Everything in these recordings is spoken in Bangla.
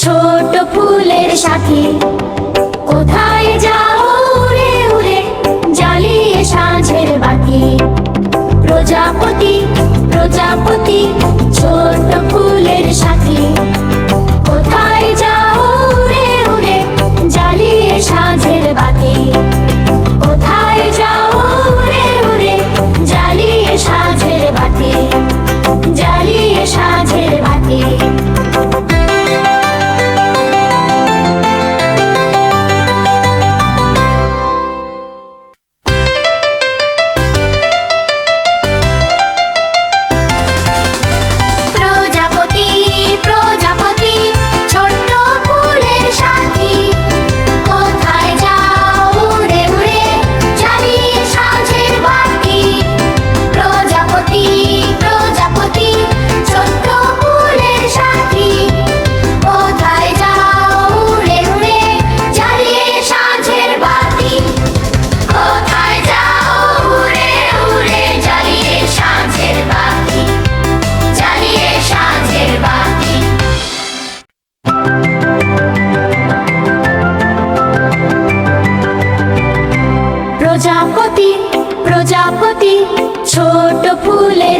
ছোট ফুলের সাথে কোথায়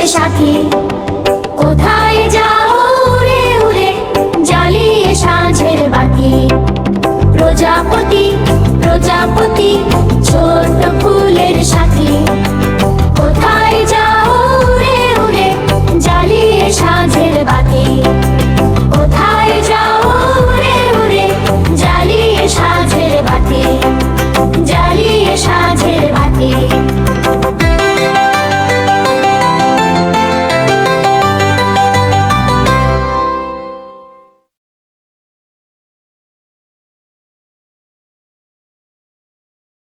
সাথে